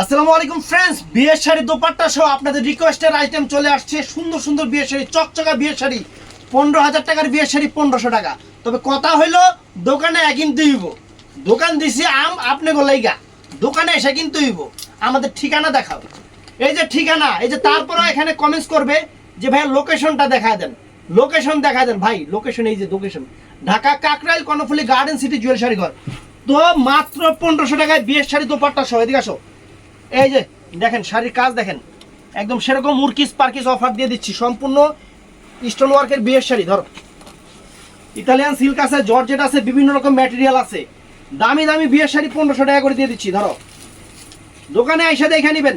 আসসালামু আলাইকুম ফ্রেন্ডস বিয়ের শাড়ি দোপাট্টা সহ আপনাদের রিকোয়েস্টের আইটেম চলে আসছে। সুন্দর সুন্দর বিয়ের শাড়ি, চকচকা বিয়ের শাড়ি, পনেরো হাজার টাকার বিয়ের শাড়ি পনেরোশো টাকা। তবে কথা হইল, দোকানে কিন্তু হইব দোকান দিছি আম, আপনি গোলাইগা দোকানে এসে কিন্তু হইব আমাদের ঠিকানা দেখাও। এই যে ঠিকানা, এই যে তারপরে এখানে কমেন্টস করবে যে ভাই লোকেশনটা দেখা দেন। লোকেশন দেখা দেন। ভাই লোকেশন এই যে location Dhaka Kakrail, Karnaphuli garden city Jewel Sari Ghar তো মাত্র পনেরোশো টাকায় বিয়ের শাড়ি দোপাট্টা সহ, এদিকে আসো। এই যে, দেখেন, শাড়ির কাজ দেখেন। একদম সেরকম মুরকিস পার্কিস অফার দিয়ে দিচ্ছি। সম্পূর্ণ স্টোন ওয়ার্কের বিয়ের শাড়ি, ধরো। ইতালিয়ান সিল্ক আছে, জর্জেট আছে, বিভিন্ন রকম ম্যাটেরিয়াল আছে। দামি দামি বিয়ের শাড়ি পনেরোশো টাকা করে দিয়ে দিচ্ছি, ধরো। দোকানে এসে দেখে নেবেন।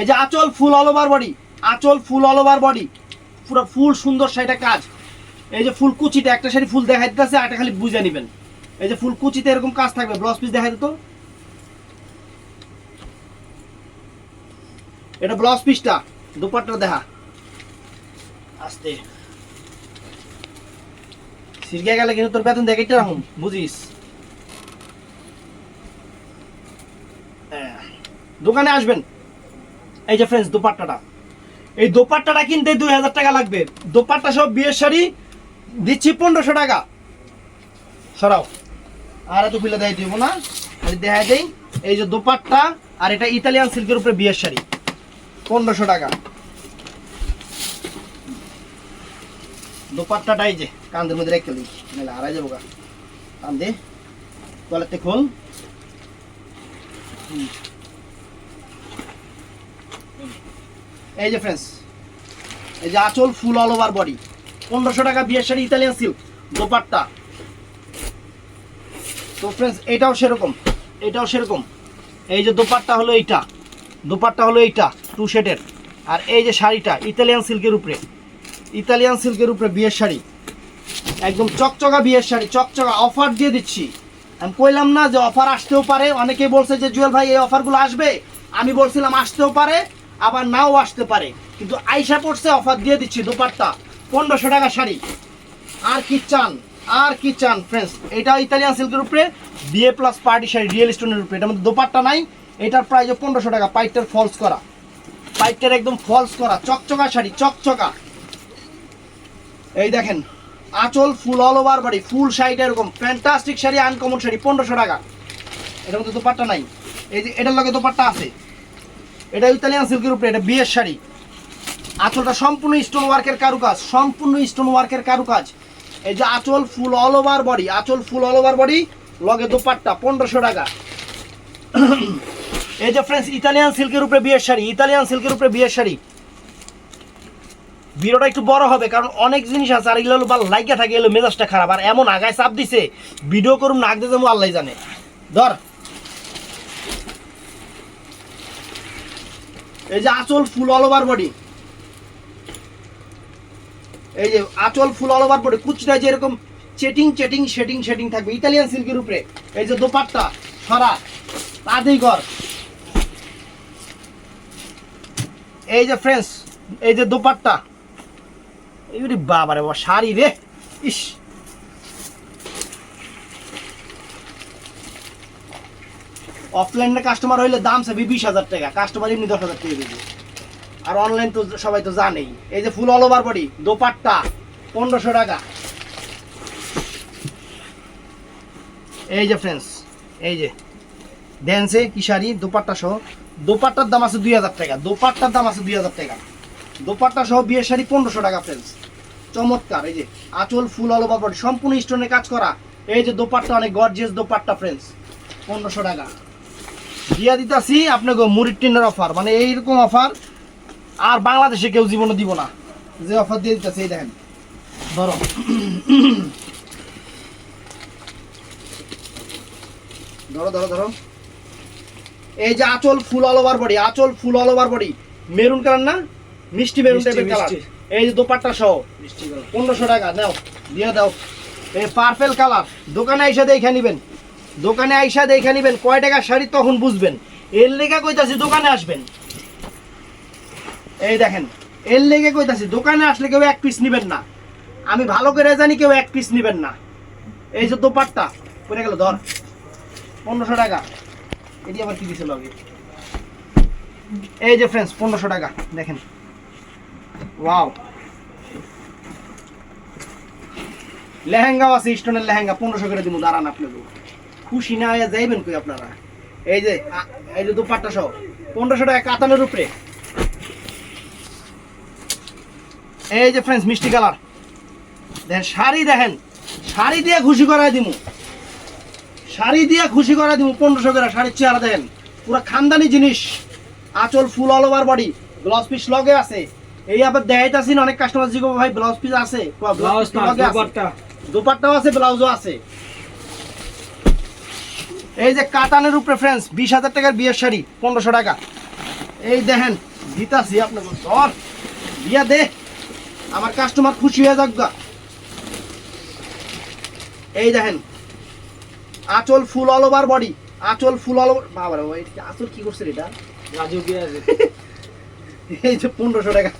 এই যে আঁচল ফুল অল ওভার বডি আঁচল ফুল অল ওভার বডি পুরো ফুল সুন্দর শাড়িটা কাজ। এই যে ফুল কুচিতে একটা শাড়ি ফুল দেখা দিতেছে একটা খালি বুঝে নেবেন। এই যে ফুল কুচিতে এরকম কাজ থাকবে, ব্লাউজ পিস দেখা দিত এটা ব্লাউজ পিসটা, দুপাট্টা দেখা। আস্তে। সিরকে গেলে কিন্তু তোর বেতন দেখে রাখুন বুঝিস? হ্যাঁ। দোকানে আসবেন। এই যে ফ্রেন্ডস দোপাট্টাটা। এই দোপাট্টাটা কিনতে দুই হাজার টাকা লাগবে। দোপাট্টা সব বিয়ের শাড়ি, দিচ্ছি পনেরোশো টাকা। সরাও। আর এত খুলে দেয় দিব না। খালি দেখা দেই। এই যে দোপাট্টা, আর এটা ইতালিয়ান সিল্কের উপরে বিয়ের শাড়ি। পনেরোশো টাকা। দোপাট্টাটা এই যে, কান্দের মধ্যে রেখে দিই, নাহলে হারাই যাব গা। কান্দে তোয়ালেতে খোল। এই যে ফ্রেন্ডস এই যে আঁচল ফুল অল ওভার বডি পনেরোশো টাকা বিয়ের শাড়ি ইতালিয়ান সিল্ক দোপাট্টা। তো ফ্রেন্ডস এটাও সেরকম এটাও সেরকম। এই যে দোপাট্টা হলো এইটা, দোপাট্টা হলো এইটা। টু শেডের আর এই যে শাড়িটা ইতালিয়ান সিল্কের উপরে। ইতালিয়ান সিল্কের উপরে বিয়ের শাড়ি। একদম চকচকা বিয়ের শাড়ি, চকচকা অফার দিয়ে দিচ্ছি। আমি কইলাম না যে অফার আসতেও পারে। অনেকেই বলছে যে, জুয়েল ভাই, এই অফারগুলো আসবে? আমি বলছিলাম, আসতেও পারে, আবার নাও আসতে পারে। কিন্তু আইসা পড়ছে অফার দিয়ে দিচ্ছি দোপাট্টা, পনেরোশো টাকা শাড়ি। আর কি চান? আর কি চান ফ্রেন্ডস এটা ইতালিয়ান সিল্কের উপরে বিএ প্লাস পার্টি শাড়ি রিয়েল স্টোনের উপরে। এটার মধ্যে দোপাট্টা নাই, এটার প্রাইস পনেরোশো টাকা, পাইপটার ফলস করা। পাইপটার একদম ফলস করা, চকচকা শাড়ি, চকচকা। এই দেখেন, আঁচল ফুল অল ওভার বাড়ি ফুল শাড়িটা এরকম ফ্যান্টাস্টিক শাড়ি আনকমন শাড়ি, পনেরোশো টাকা। এটার মধ্যে দোপাট্টা নাই। এই যে, এটার লগে দোপাট্টা আছে। এটা ইতালিয়ান সিল্কের উপরে, এটা বিয়ের শাড়ি। আঁচলটা সম্পূর্ণ স্টোন ওয়ার্কের কারুকাজ, সম্পূর্ণ স্টোন ওয়ার্কের কারুকাজ। এই যে আঁচল ফুল অল ওভার বডি আঁচল ফুল অল ওভার বডি লগে দোপাট্টা, পনেরোশো টাকা। এই যে ফ্রেন্ডস ইতালিয়ান সিল্কের উপরে বিয়ের শাড়ি ইতালিয়ান সিল্কের উপরে বিয়ের শাড়ি। ভিডিওটা একটু বড় হবে, কারণ অনেক জিনিস আছে, আর এগুলো বা লাইকা থাকে, এগুলো মেজাজটা খারাপ। আর এমন আগায় চাপ দিছে, ভিডিও করুন নাক দিয়ে যাব আল্লাহ জানে। ধর। এই যে আঁচল ফুল অল ওভার বডি এই যে আঁচল ফুল অল ওভার বডি কুচটা যে এরকম চেটিং চেটিং, শেটিং শেটিং থাকবে ইতালিয়ান সিল্কের উপরে। এই যে দোপাট্টা, সরা, তাতেই ঘর। এই যে ফ্রেন্ডস এই যে দোপাট্টা। এইবারে বাবারে বাবা, শাড়ি রে। ইস। অফলাইনে কাস্টমার হইলে দাম চাবি বিশ হাজার টাকা কাস্টমার এমনি দশ হাজার টাকা দিবে। আর অনলাইন তো সবাই তো জানেই। এই যে full all over body dupatta, পনেরোশো টাকা। এই যে ফ্রেন্ডস এই যে। ড্যান্সে কি শাড়ি, দোপাট্টা সহ। দোপাট্টার দাম আছে দুই হাজার টাকা। দোপাট্টার দাম আছে দুই হাজার টাকা। দোপাট্টা সহ বিয়ের শাড়ি পনেরোশো টাকা ফ্রেন্ডস চমৎকার, এই যে আঁচল, ফুল ওভার বডি সম্পূর্ণ স্টোনে কাজ করা। এই যে দোপাট্টা, অনেক গর্জিয়াস দোপাট্টা ফ্রেন্ডস পনেরোশো টাকা। দিয়া দিতাছি আপনাকে মুড়ির টিনের অফার মানে এইরকম অফার আর বাংলাদেশে কেউ জীবনে দিব না। যে অফার দিয়ে দিতেছে, এই দেখেন। ধরো। ধরো ধরো ধরো। এই যে আঁচল ফুল অল ওভার বডি আঁচল full all over body maroon colour না? মিষ্টি মেরুন টাইপের কালার এই যে দোপাট্টা সহ। পনেরোশো টাকা দাও দিয়ে দাও। এই পার্পেল কালার দোকানে আইসা দেখে নিবেন। দোকানে আইসা দেখে নিবেন কয় টাকা শাড়ি তখন বুঝবেন। এর লেগে কইতাছি দোকানে আসবেন। এই দেখেন এর লেগে কইতাছি দোকানে আসলে কেউ এক পিস নিবেন না। আমি ভালো করে জানি কেউ এক পিস নিবেন না। এই যে দোপাট্টা পড়ে গেল ধর। পনেরোশো টাকা। এটি আবার কি দিছিল আগে? এই যে ফ্রেন্ডস পনেরোশো টাকা, দেখেন। ওয়াও লেহেঙ্গাও আছে স্টোনের লেহেঙ্গা, পনেরোশো করে দিব দাঁড়ান আপনাদের খুশি না হয়ে যাইবেন কই আপনারা? এই যে এই যে দুপাট্টা সহ, পনেরোশো টাকা কাতানের উপরে। এই যে ফ্রেন্ডস মিষ্টি কালার। দেখেন শাড়ি দেখেন, শাড়ি দিয়ে খুশি করাই দিমু। শাড়ি দিয়ে খুশি করাই দিমু পনেরোশো করে। শাড়ির চেহারা দেখেন। পুরো খানদানি জিনিস। আঁচল full all over body blouse piece লগে আছে। এই আবার দেখাইতাছি অনেক কাস্টমার জিগো ভাই ব্লাউজ পিস আছে? দুপাট্টাও আছে ব্লাউজও আছে। এই যে কাতানের উপরে ফ্রেন্ডস বিশ হাজার টাকার বিয়ের শাড়ি পনেরোশো টাকা। এই দেখেন দিতাছি আপনাকে ধর। দিয়া দে। আমার কাস্টমার খুশি হয়ে যাক এই দেখেন আঁচল ফুল অল ওভার বডি আঁচল ফুল অল ওভার বাবা এটা আঁচল কি করছে রে এটা? রাজু কি আছে? এই যে পনেরোশো টাকা।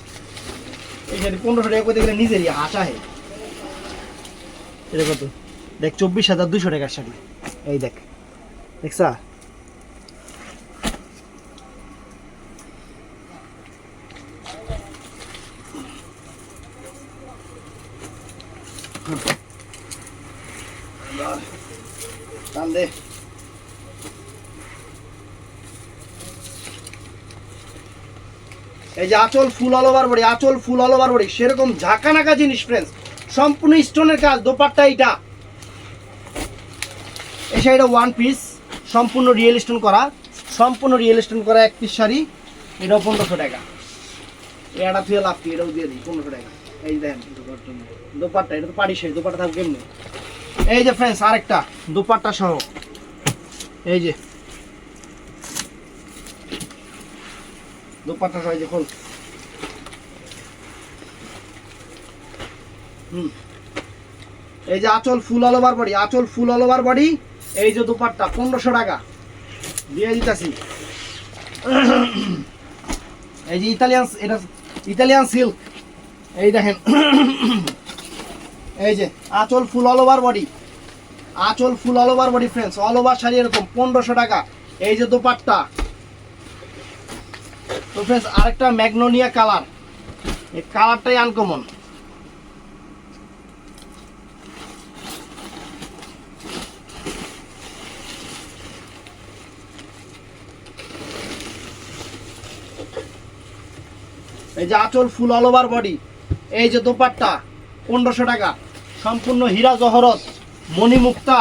এই যে পনেরোশো টাকা করতে গেলে নিজেরই আশা হে। এটা কত? দেখ চব্বিশ হাজার দুশো টাকার শাড়ি। এই দেখ দেখছা টান দে এই যে আঁচল ফুল অল বডি আঁচল ফুল অল বডি সেরকম ঝাঁকানাকা জিনিস ফ্রেন্ডস সম্পূর্ণ স্টোনের কাজ, দোপাট্টা এইটা। এই শাড়িটা ওয়ান পিস সম্পূর্ণ রিয়েল স্টোন করা, সম্পূর্ণ রিয়েল স্টোন করা এক পিস শাড়ি, এটাও পনেরোশো টাকা। এটা থুয়ে লাভ কি? এটাও দিয়ে দিই, পনেরোশো টাকা। এই দেখেন, দোপাট্টা। এটা তো পাড়ি শাড়ি, দোপাট্টা থাকবে কেমনি? এই যে ফ্রেন্ডস আরেকটা, দোপাট্টা সহ। এই যে দোপাট্টা সহ এই হুম। এই যে আঁচল ফুল অল বডি আঁচল ফুল অল বডি এই যে দুপাট্টা, পনেরোশো টাকা। দিয়ে দিতেছি। এই যে ইতালিয়ান, এটা ইতালিয়ান সিল্ক এই দেখেন। এই যে আঁচল ফুল অল বডি আঁচল full all body friends all over sari এরকম, পনেরোশো টাকা। এই যে দোপাট্টা। তো ফ্রেন্ডস আরেকটা ম্যাগনোনিয়া কালার। এই কালারটাই আনকমন এই যে আঁচল ফুল অল ওভার বডি এই যে দোপাট্টা, পনেরোশো টাকা। সম্পূর্ণ হীরা জহরত মণিমুক্তা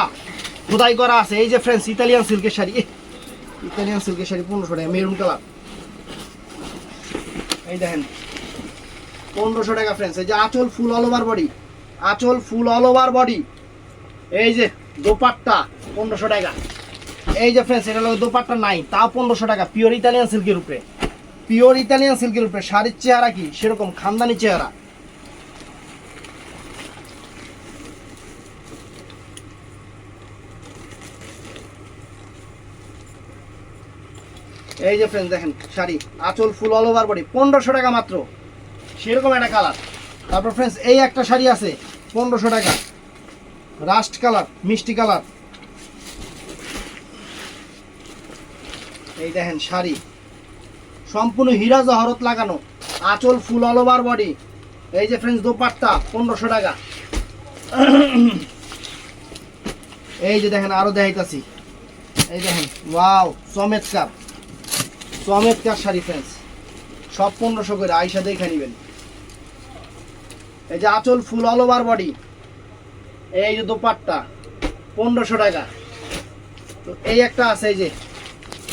খোদাই করা আছে। এই যে ফ্রেন্ডস ইতালিয়ান সিল্কের শাড়ি। ইতালিয়ান সিল্কের শাড়ি পনেরোশো টাকা মেরুন কালার এই দেখেন, পনেরোশো টাকা ফ্রেন্ডস এই যে আঁচল ফুল অল ওভার বডি আঁচল ফুল অল ওভার বডি এই যে দোপাট্টা পনেরোশো টাকা। এই যে ফ্রেন্ডস এটা হলো দোপাট্টা নাই, তাও পনেরোশো টাকা পিওর ইতালিয়ান সিল্কের উপরে। পিওর ইতালিয়ান সিল্কের উপরে, শাড়ির চেহারা কি? সেরকম, খানদানি চেহারা। এই যে ফ্রেন্ড দেখেন, শাড়ি, আঁচল ফুল অল ওভার বডি পনেরোশো টাকা মাত্র। সেরকম একটা কালার তারপর ফ্রেন্ডস এই একটা শাড়ি আছে, পনেরোশো টাকা। রাস্ট কালার মিষ্টি কালার এই দেখেন শাড়ি। সম্পূর্ণ হীরা জহরত লাগানো, আঁচল ফুল অল ওভার বডি এই যে ফ্রেন্ডস দোপাট্টা, পনেরোশো টাকা। এই যে দেখেন, আরও দেখাইতাছি। এই দেখেন ওয়াও চমৎকার চমৎকার শাড়ি ফ্রেন্ডস সব পনেরোশো করে আইসা দেখে নিবেন। এই যে আঁচল ফুল অল ওভার বডি এই যে দোপাট্টা পনেরোশো টাকা। তো এই একটা আছে এই যে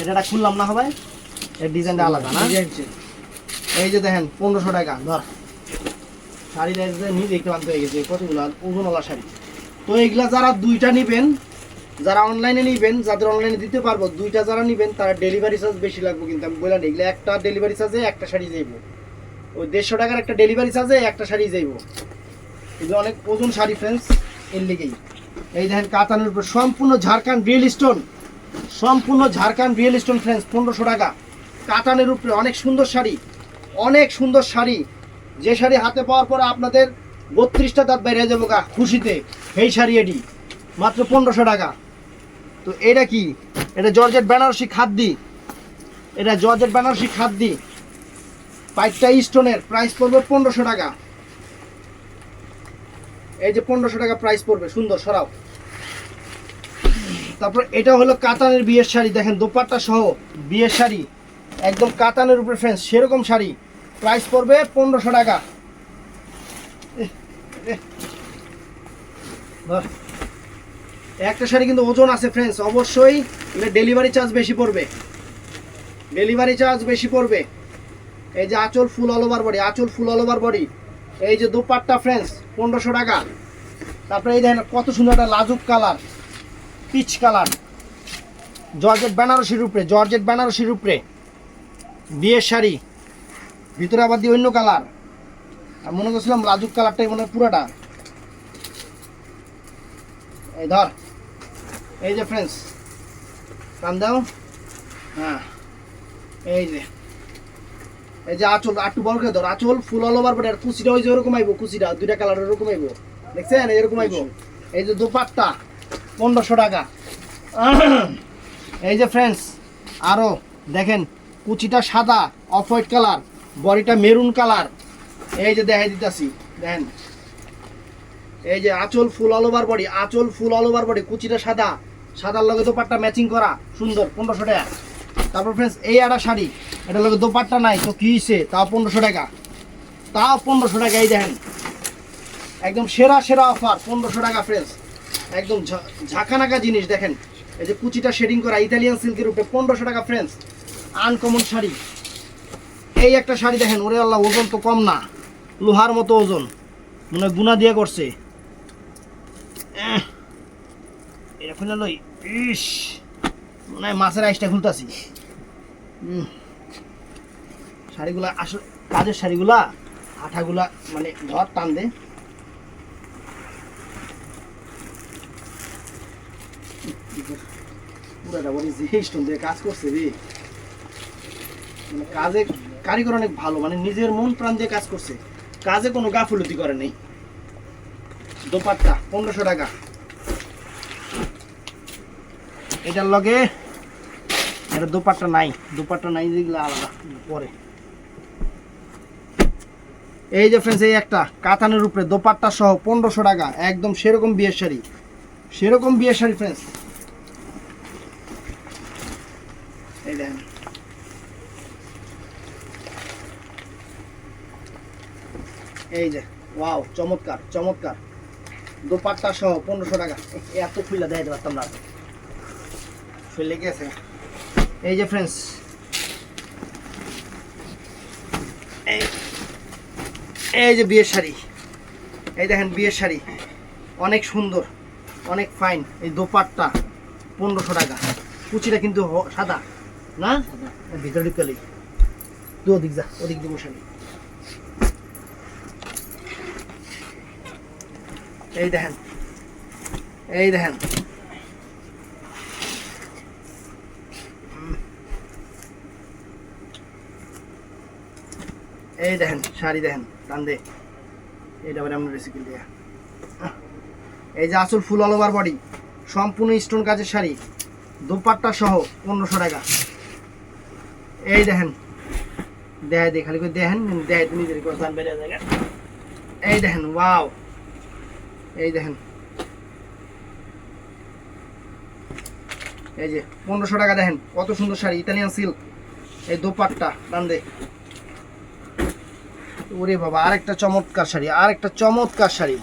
এটা খুললাম না হবে? এর ডিজাইনটা আলাদা না? এই যে দেখেন পনেরোশো টাকা ধর। শাড়ি যে নিজে একটু আনতে হয়ে গেছে কতগুলো ওজনওয়ালা শাড়ি। তো এইগুলা যারা দুইটা নিবেন যারা অনলাইনে নিবেন, যাদের অনলাইনে দিতে পারব, দুইটা যারা নিবেন, তারা ডেলিভারি চার্জ বেশি লাগবে কিন্তু আমি বললাম এগুলো একটা ডেলিভারি চার্জে একটা শাড়ি যাইব। ওই দেড়শো টাকার একটা ডেলিভারি চার্জে একটা শাড়ি যাইব। এগুলো অনেক ওজন শাড়ি ফ্রেন্ডস এর লিগেই। এই দেখেন কাতানের উপর সম্পূর্ণ ঝাড়খান্ড রিয়েল স্টোন সম্পূর্ণ ঝাড়খান্ড রিয়েল স্টোন ফ্রেন্ডস পনেরোশো টাকা। কাতানের উপরে অনেক সুন্দর শাড়ি, অনেক সুন্দর শাড়ি। যে শাড়ি হাতে পাওয়ার পরে আপনাদের বত্রিশটা দাঁত বাইরে যাব গা খুশিতে এই শাড়ি এটি, মাত্র পনেরোশো টাকা। তো এটা কি? এটা জর্জেট বেনারসি খাদ্যি। এটা জর্জেট বেনারসি খাদ্যি। পাইপটা স্টোনের প্রাইস পড়বে পনেরোশো টাকা। এই যে পনেরোশো টাকা প্রাইস পড়বে, সুন্দর, সরাও। তারপর এটা হলো কাতানের বিয়ের শাড়ি, দেখেন দোপাট্টা সহ বিয়ের শাড়ি। একদম কাতানের উপরে ফ্রেন্স সেরকম শাড়ি। প্রাইস পড়বে পনেরোশো টাকা। একটা শাড়ি কিন্তু ওজন আছে ফ্রেন্ডস অবশ্যই ডেলিভারি চার্জ বেশি পড়বে। ডেলিভারি চার্জ বেশি পড়বে। এই যে আঁচল ফুল অল ওভার বডি আঁচল ফুল অল ওভার বডি এই যে দোপাট্টা ফ্রেন্ডস পনেরোশো টাকা। তারপরে এই দেখেন কত সুন্দর একটা লাজুক কালার পিচ কালার জর্জেট বেনারসির উপরে জর্জেট বেনারসির উপরে বিয়ের শাড়ি। ভিতরে আবার দিয়ে অন্য কালার আর মনে করছিলাম লাজুক কালারটাই মনে হয় পুরাটা। এই ধর। এই যে ফ্রেন্ডস কান দাও। হ্যাঁ এই যে। এই যে আঁচল, আটটু বড় করে ধর, আঁচল ফুল অল ওভার আর কুচিটা ওই যে ওরকম আইবো, কুচিটা, দুইটা কালার ওরকম আইবো। দেখছেন? এরকম আইবো। এই যে দুপাট্টা, পনেরোশো টাকা। এই যে ফ্রেন্ডস আরও দেখেন, কুচিটা সাদা অফ হোয়াইট কালার বডিটা মেরুন কালার এই যে দেখাই দিতেছি, দেখেন। এই যে আঁচল ফুল অল ওভার বডি আঁচল ফুল অল ওভার বডি কুচিটা সাদা। সাদার লগে দোপাট্টা ম্যাচিং করা, সুন্দর, পনেরোশো টাকা। তারপর ফ্রেন্ডস এই একটা শাড়ি, এটার লগে দোপাট্টা নাই, তো কি হইছে? তাও পনেরোশো টাকা। তাও পনেরোশো টাকা এই দেখেন। একদম সেরা সেরা অফার পনেরোশো টাকা ফ্রেন্ডস একদম ঝাঁকানাকা জিনিস দেখেন। এই যে কুচিটা শেডিং করা, ইতালিয়ান সিল্কের উপরে পনেরোশো টাকা ফ্রেন্ডস আনকমন শাড়ি। এই একটা শাড়ি দেখেন, ওরে আল্লাহ, ওজন তো কম না। লোহার মতো ওজন। মনে গুনা দিয়ে করছে। খুলে লই। ইস, মনে হয় মাছের আইসটা শাড়িগুলা কাজের শাড়িগুলা, আঠাগুলা মানে টান দে। কাজ করছে রে। মানে কাজে কারিগর অনেক ভালো মানে নিজের মন প্রাণ দিয়ে কাজ করছে। কাজে কোনো গাফুলতি করে নেই। দোপাট্টা, পনেরোশো টাকা। এটার লগে এটা দোপাট্টা নাই দোপাট্টা নাই যেগুলো আলাদা, পরে। এই যে ফ্রেন্ডস এই একটা কাতানের উপরে দোপাট্টা সহ পনেরোশো টাকা, একদম সেরকম বিয়ের শাড়ি। সেরকম বিয়ের শাড়ি ফ্রেন্ডস এই এই যে ওয়াও চমৎকার চমৎকার। দোপাট্টা সহ পনেরোশো টাকা। এত খুলে দেয় পারতাম না। ফেলে গেছে। এই যে ফ্রেন্ডস এই যে বিয়ের শাড়ি। এই দেখেন বিয়ের শাড়ি। অনেক সুন্দর, অনেক ফাইন এই দোপাট্টা, পনেরোশো টাকা। কুচিটা কিন্তু সাদা। না? ভিতরে ঢুকালি তুই ওদিক যা, ওদিক দিব শাড়ি। এই দেখেন। এই দেখেন। এই দেখেন, শাড়ি দেখেন টান দে এইটা আবার আমরা রেসিপি দেয়া। এই যে আসল ফুল অল ওভার বডি সম্পূর্ণ স্টোন কাজের শাড়ি, দুপাট্টা সহ পনেরোশো টাকা। এই দেখেন দেখাই দে খালি করে দেখেন তুমি নিজের যায় এই দেখেন ওয়াও এই দেখেন। এই যে, পনেরোশো টাকা দেখেন, কত সুন্দর শাড়ি ইতালিয়ান সিল্ক এই দোপাট্টা দাম দে ওরে বাবা, আরেকটা চমৎকার শাড়ি, আরেকটা চমৎকার শাড়ি।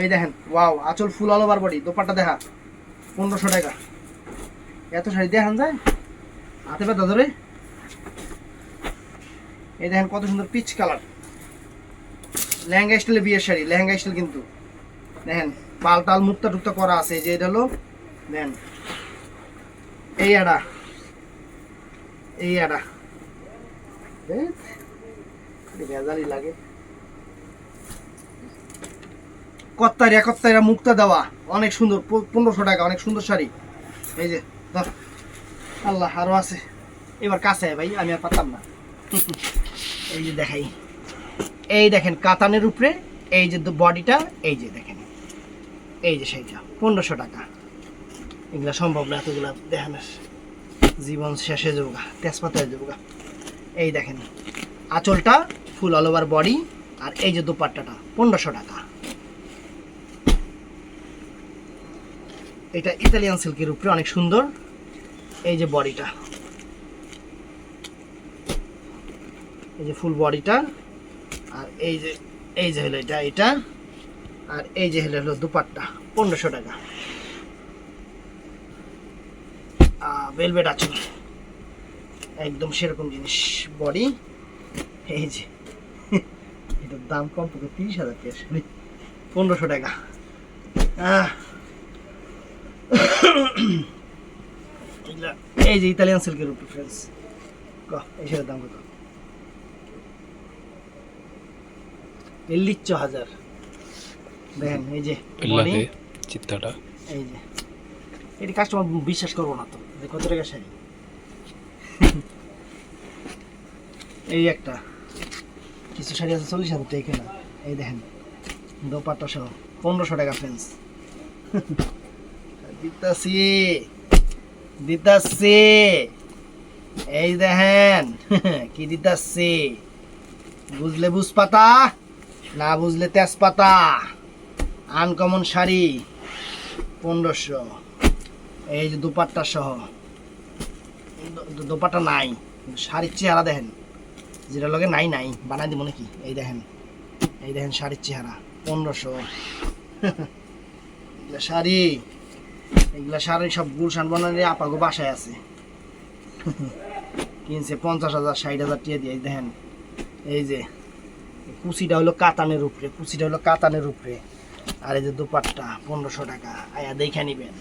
এই দেখেন, ওয়াও, আঁচল full all over body dupatta দেখা, পনেরোশো টাকা। এত শাড়ি দেখান যায়? হাতে ব্যথা ধরে? এই দেখেন কত সুন্দর পিচ কালার। লেহেঙ্গা স্টাইলে বিয়ের শাড়ি, লেহেঙ্গা স্টাইল কিন্তু। দেখেন, পাল টাল মুক্তা টুক্তা করা আছে, এই যে এটা হলো, দেখেন, এই আডা এই আডা ভেজালি লাগে। কত্তারিয়া কত্তারিয়া মুক্তা দেওয়া, অনেক সুন্দর পনেরোশো টাকা, অনেক সুন্দর শাড়ি। এই যে ধর আল্লাহ আরও আছে। এবার কাছে ভাই, আমি আর পারতাম না। এই যে দেখাই। এই দেখেন, কাতানের উপরে, এই যে বডিটা, এই যে দেখেন। এই যে সেইটা, পনেরোশো টাকা। এগুলা সম্ভব না, এতগুলা দেখানোর। জীবন শেষে যাব তেজপাতা হয়ে যাব এই দেখেন, আঁচলটা ফুল অল ওভার বডি আর এই যে দুপাট্টাটা, পনেরোশো টাকা। এটা ইতালিয়ান সিল্কের উপরে, অনেক সুন্দর। এই যে বডিটা। এই যে ফুল বডিটা আর এই যে এই যে হলো এটা এটা। আর এই যে হলো দুপাট্টা, পনেরোশো টাকা। ভেলভেট আছে। একদম সেরকম জিনিস বডি এই যে, এটার দাম কম পক্ষে তিরিশ হাজার টাকা পনেরোশো টাকা। এই যে ইতালিয়ান সিল্কের উপর ফ্রেন্ডস এই সেটার দাম কত? এল্লিচ্ছ হাজার। দেখেন এই যে চিত্তাটা। এই যে এটি কাস্টমার বিশ্বাস করব না তো যে কত টাকা শাড়ি এই একটা কিছু শাড়ি আছে চল্লিশ হাজার টাকা এই দেখেন সহ পনেরোশো টাকা ফ্রেন্স দিতাসি দিতাসি এই দেখেন কি দিতাসি বুঝলে বুঝ পাতা না বুঝলে তেজপাতা। আনকমন শাড়ি পনেরোশো। এই যে দুপাট্টা সহ। দুপাট্টা নাই। শাড়ির চেহারা দেখেন। যেটা লগে নাই নাই, বানাই দিব নাকি? এই দেখেন। এই দেখেন শাড়ির চেহারা, পনেরোশো। এগুলা শাড়ি এগুলা শাড়ি সব গুলশান বানালে আপাগো বাসায় আছে। কিনছে পঞ্চাশ হাজার, ষাট হাজার টিয়া দিয়ে দেখেন। এই যে, কুচিটা হলো কাতানের উপরে, কুচিটা হলো কাতানের উপরে। আর এই যে দুপাট্টা, পনেরোশো টাকা। আয়া, দেখে নিবেন।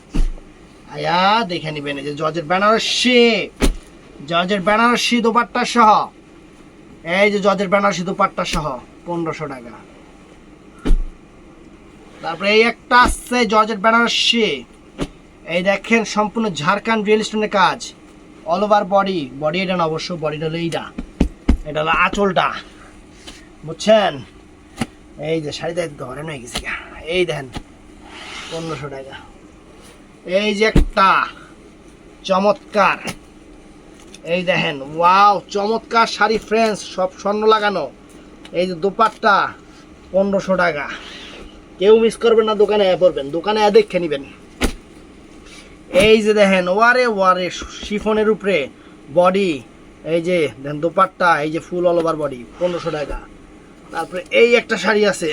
আয়া, দেখে নিবেন। এই যে জর্জের বেনারসি জর্জের বেনারসি দুপাট্টা সহ। এই যে জর্জের বেনারসি দুপাট্টা সহ, পনেরোশো টাকা। তারপরে এই একটা আসছে জর্জের বেনারসি। এই দেখেন, সম্পূর্ণ ঝাড়খণ্ড রিয়েল স্টোনের কাজ। অল ওভার বডি বডি এটা না, অবশ্য বডিটা হলো এইটা। এটা হলো আঁচলটা। বুঝছেন? এই যে শাড়ি ধরে হয়ে গেছি। এই দেখেন, পনেরোশো টাকা। এই যে একটা, চমৎকার। এই দেখেন, ওয়াও, চমৎকার শাড়ি ফ্রেন্স সব স্বর্ণ লাগানো। এই যে দোপাট্টা, পনেরোশো টাকা। কেউ মিস করবেন না দোকানে পড়বেন। দোকানে দেখে নেবেন। এই যে দেখেন, ওয়ারে ওয়ারে, শিফনের উপরে বডি এই যে দেখেন দোপাট্টা, এই যে ফুল অল ওভার বডি পনেরোশো টাকা। তারপরে এই একটা শাড়ি আছে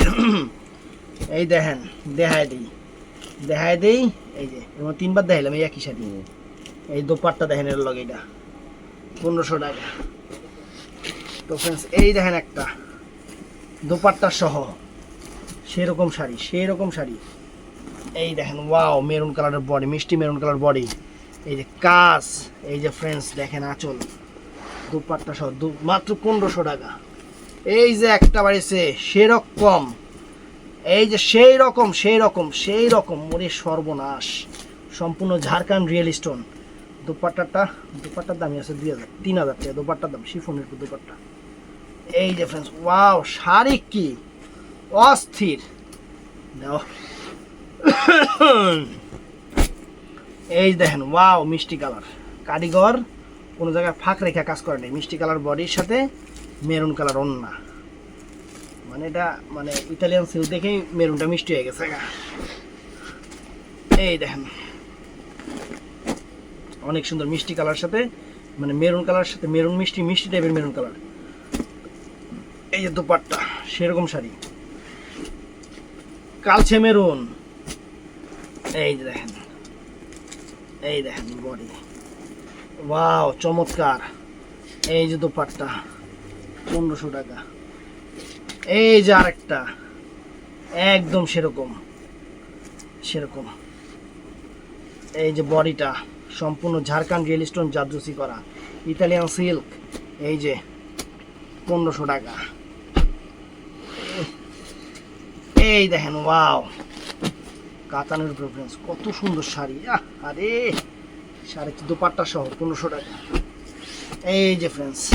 এই দেখেন দেখায় দিই। দেখায় দিই এই যে এবার তিনবার দেখাইলাম এই একই শাড়ি এই দোপাট্টা দেখেন এর লগে এটা পনেরোশো টাকা। তো ফ্রেন্ডস এই দেখেন একটা দোপাট্টা সহ সেরকম শাড়ি সেই রকম শাড়ি। এই দেখেন ওয়াও মেরুন কালারের বডি মিষ্টি মেরুন কালার বডি এই যে কাজ এই যে ফ্রেন্ডস দেখেন আঁচল। দুপাট্টা সহ দু মাত্র পনেরোশো টাকা। এই যে একটা বাড়িছে সেরকম। এই যে সেই রকম সেই রকম সেই রকম মরে সর্বনাশ। সম্পূর্ণ ঝাড়খান্ড রিয়েল স্টোন দুপাট্টাটা, দুপাট্টার দামই আছে দুই হাজার, তিন হাজার টাকা, দুপাট্টার দাম, শিফনের দুপাট্টা। এই যে ফ্রেন্ডস ওয়াও শাড়ি কি? অস্থির। এই দেখেন ওয়াও মিষ্টি কালার। কারিগর কোনো জায়গায় ফাঁক রেখা কাজ করে নেই। মিষ্টি কালার বডির সাথে মেরুন কালার অন্যা। মানে এটা মানে ইতালিয়ান সিল দেখেই মেরুনটা মিষ্টি হয়ে গেছে এই দেখেন। অনেক সুন্দর মিষ্টি কালার সাথে মানে মেরুন কালার সাথে, মেরুন মিষ্টি মিষ্টি টাইপের মেরুন কালার। এই যে দুপাট্টা, সেরকম শাড়ি। কালছে মেরুন। এই যে দেখেন। এই দেখেন বডি। ওয়াও, চমৎকার। এই যে দুপাট্টা, পনেরোশো টাকা। এই যে আরেকটা। একদম সেরকম। সেরকম। এই যে বডিটা, সম্পূর্ণ ঝাড়খণ্ড রিয়েল স্টোন জাদুসি করা। Italian silk. এই যে, পনেরোশো টাকা। এই দেখেন, ওয়াও। কাতানের প্রেফারেন্স কত সুন্দর শাড়ি। আরে! শাড়ি দোপাট্টা সহ, পনেরোশো টাকা। এই যে ফ্রেন্ডস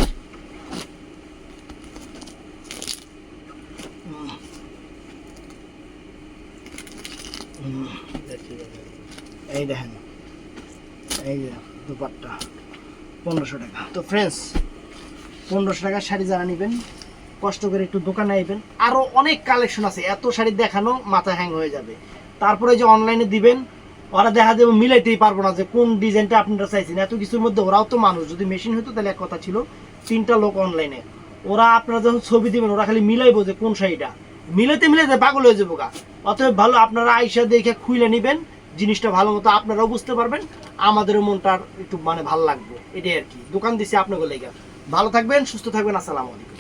এই দেখেন, এই যে দুপাট্টা, পনেরোশো টাকা। তো ফ্রেন্ডস পনেরোশো টাকার শাড়ি যারা নেবেন, কষ্ট করে একটু দোকানে আইবেন আরও অনেক কালেকশন আছে, এত শাড়ি দেখানো মাথা হ্যাং হয়ে যাবে। তারপরে যে অনলাইনে দিবেন, ওরা দেখা যাবে মিলাইতেই পারব না যে কোন ডিজাইনটা আপনারা চাইছেন। এত কিছুর মধ্যে ওরাও তো মানুষ, যদি মেশিন হতো তাহলে এক কথা ছিল, তিনটা লোক অনলাইনে ওরা আপনারা যখন ছবি দিবেন, ওরা খালি মিলাইবো যে কোন শাড়িটা। মিলাইতে মিলাইতে পাগল হয়ে যাব গা। অতএব ভালো, আপনারা আইসা দেখে খুইলে নেবেন জিনিসটা ভালো মতো আপনারাও বুঝতে পারবেন, আমাদেরও মনটা একটু মানে ভালো লাগবে। এটাই আর কি। দোকান দিছি আপনাকে লেগে। ভালো থাকবেন, সুস্থ থাকবেন, আসসালামু আলাইকুম।